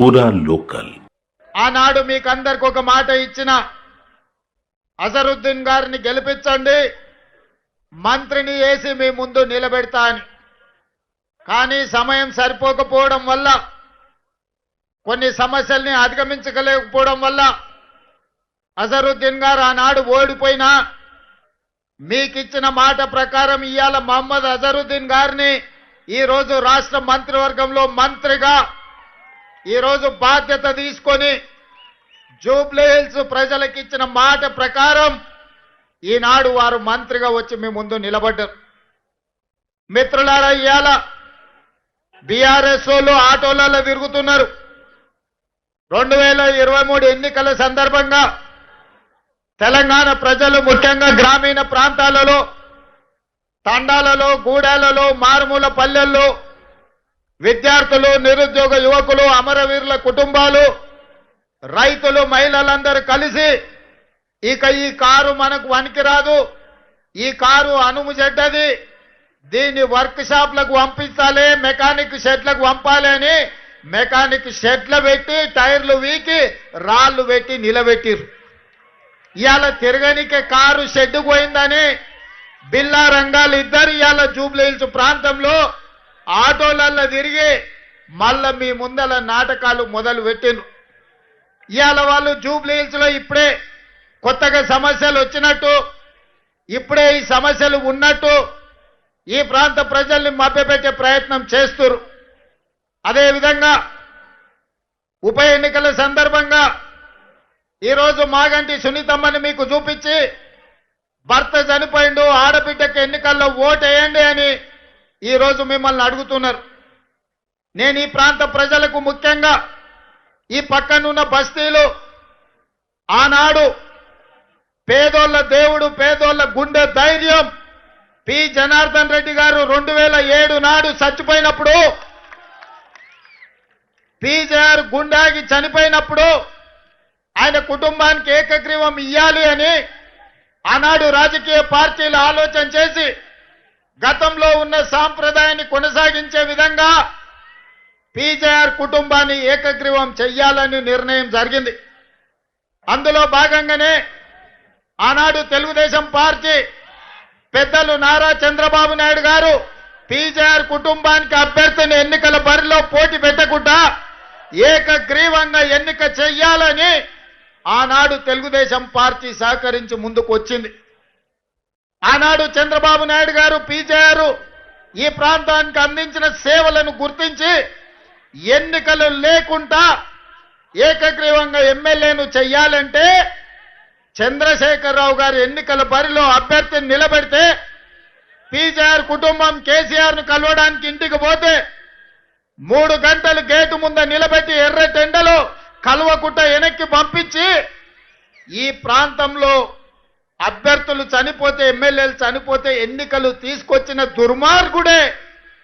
పూరా లోకల్. ఆనాడు మీకు అందరికి ఒక మాట ఇచ్చిన అజరుద్దీన్ గారిని గెలిపించండి మంత్రిని వేసి మీ ముందు నిలబెడతా అని. కానీ సమయం సరిపోకపోవడం వల్ల కొన్ని సమస్యల్ని అధిగమించలేకపోవడం వల్ల అజరుద్దీన్ గారు ఆనాడు ఓడిపోయినా మీకిచ్చిన మాట ప్రకారం ఇవాళ మహమ్మద్ అజరుద్దీన్ గారిని ఈ రోజు రాష్ట్ర మంత్రివర్గంలో మంత్రిగా ఈరోజు బాధ్యత తీసుకొని జూబ్లీహిల్స్ ప్రజలకు ఇచ్చిన మాట ప్రకారం ఈనాడు వారు మంత్రిగా వచ్చి మీ ముందు నిలబడ్డారు. మిత్రులారా ఇవాళ బీఆర్ఎస్ వాళ్ళు ఆటోలలో తిరుగుతున్నారు. రెండు వేల ఇరవై మూడు ఎన్నికల సందర్భంగా తెలంగాణ ప్రజలు ముఖ్యంగా గ్రామీణ ప్రాంతాలలో తండాలలో గూడాలలో మారుమూల పల్లెల్లో విద్యార్థులు నిరుద్యోగ యువకులు అమరవీరుల కుటుంబాలు రైతులు మహిళలందరూ కలిసి ఇక ఈ కారు మనకు వనికిరాదు ఈ కారు అనుము చెడ్డది. దీన్ని వర్క్ షాప్లకు పంపించాలి మెకానిక్ షెడ్లకు పంపాలి అని మెకానిక్ షెడ్లు పెట్టి టైర్లు వీకి రాళ్ళు పెట్టి నిలబెట్టిరు ఇవాళ తిరగనికే కారు షెడ్ పోయిందని బిల్లా రంగాలు ఇద్దరు ఇవాళ జూబ్లీహిల్స్ ప్రాంతంలో ఆటోలల్లో తిరిగి మళ్ళా మీ ముందల నాటకాలు మొదలు పెట్టిండ్రు. ఇవాళ వాళ్ళు జూబ్లీహిల్స్లో ఇప్పుడే కొత్తగా సమస్యలు వచ్చినట్టు ఇప్పుడే ఈ సమస్యలు ఉన్నట్టు ఈ ప్రాంత ప్రజల్ని మభ్యపెట్టే ప్రయత్నం చేస్తురు అదేవిధంగా ఉప ఎన్నికల సందర్భంగా ఈరోజు మాగంటి సునీతమ్మని మీకు చూపించి భర్త చనిపోయిండు ఆడబిడ్డకి ఎన్నికల్లో ఓటేయండి అని ఈరోజు మిమ్మల్ని అడుగుతున్నారు. నేను ఈ ప్రాంత ప్రజలకు ముఖ్యంగా ఈ పక్కనున్న బస్తీలు ఆనాడు పేదోళ్ళ దేవుడు పేదోళ్ళ గుండె ధైర్యం పి. జనార్దన్ రెడ్డి గారు రెండు వేల ఏడు నాడు చచ్చిపోయినప్పుడు పీజేఆర్ గుండాగి చనిపోయినప్పుడు ఆయన కుటుంబానికి ఏకగ్రీవం ఇయ్యాలి అని ఆనాడు రాజకీయ పార్టీలు ఆలోచన చేసి గతంలో ఉన్న సాంప్రదాయాన్ని కొనసాగించే విధంగా పీజేఆర్ కుటుంబాన్ని ఏకగ్రీవం చెయ్యాలని నిర్ణయం జరిగింది. అందులో భాగంగానే ఆనాడు తెలుగుదేశం పార్టీ పెద్దలు నారా చంద్రబాబు నాయుడు గారు పీజేఆర్ కుటుంబానికి అభ్యర్థిని ఎన్నికల బరిలో పోటీ పెట్టకుండా ఏకగ్రీవంగా ఎన్నిక చెయ్యాలని ఆనాడు తెలుగుదేశం పార్టీ సహకరించి ముందుకు వచ్చింది. ఆనాడు చంద్రబాబు నాయుడు గారు పీజేఆర్ ఈ ప్రాంతానికి అందించిన సేవలను గుర్తించి ఎన్నికలు లేకుండా ఏకగ్రీవంగా ఎమ్మెల్యేను చెయ్యాలంటే చంద్రశేఖరరావు గారు ఎన్నికల బరిలో అభ్యర్థిని నిలబెడితే పీజేఆర్ కుటుంబం కేసీఆర్ను కలవడానికి ఇంటికి పోతే మూడు గంటలు గేటు ముంద నిలబెట్టి ఎర్ర టెండలో వెనక్కి పంపించి ఈ ప్రాంతంలో అభ్యర్థులు చనిపోతే ఎమ్మెల్యేలు చనిపోతే ఎన్నికలు తీసుకొచ్చిన దుర్మార్గుడే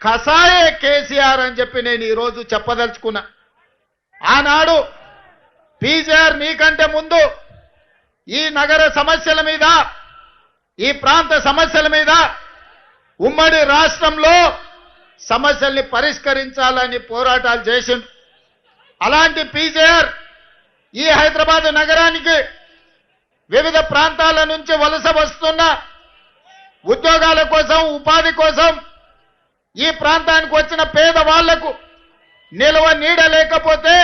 కసాయే కేసీఆర్ అని చెప్పి నేను ఈరోజు చెప్పదలుచుకున్నా. ఆనాడు పీజీఆర్ నీకంటే ముందు ఈ నగర సమస్యల మీద ఈ ప్రాంత సమస్యల మీద ఉమ్మడి రాష్ట్రంలో సమస్యల్ని పరిష్కరించాలని పోరాటాలు చేసిండు. అలాంటి పీజేఆర్ ఈ హైదరాబాద్ నగరానికి వివిధ ప్రాంతాల నుంచి వలస వస్తున్న ఉద్యోగాల కోసం ఉపాధి కోసం ఈ ప్రాంతానికి వచ్చిన పేదవాళ్ళకు నిల్వ నీడ లేకపోతే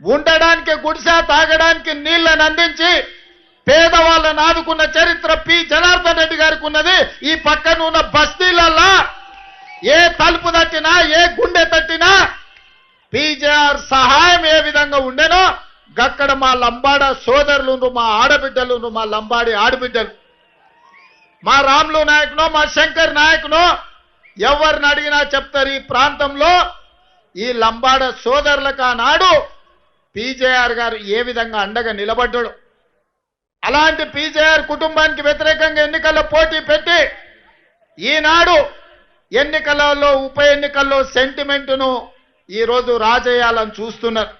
ఉండడానికి గుడిసె తాగడానికి నీళ్ళను అందించి పేదవాళ్ళను ఆదుకున్న చరిత్ర పి. జనార్దన్ రెడ్డి గారికి ఉన్నది. ఈ పక్కన ఉన్న బస్తీలల్లా ఏ తలుపు తట్టినా ఏ గుండె తట్టినా పీజేఆర్ సహాయం ఏ విధంగా ఉండేనో గక్కడ మా లంబాడ సోదరులు మా ఆడబిడ్డలు మా లంబాడి ఆడబిడ్డలు. మా రాములు నాయకునో మా శంకర్ నాయకునో ఎవరిని అడిగినా చెప్తారు ఈ ప్రాంతంలో? ఈ లంబాడ సోదరులకు ఆనాడు పీజేఆర్ గారు ఏ విధంగా అండగా నిలబడ్డాడు? అలాంటి పీజేఆర్ కుటుంబానికి వ్యతిరేకంగా ఎన్నికల్లో పోటీ పెట్టి ఈనాడు ఎన్నికలలో ఉప ఎన్నికల్లో సెంటిమెంటును ఈరోజు రాజేయాలని చూస్తున్నారు.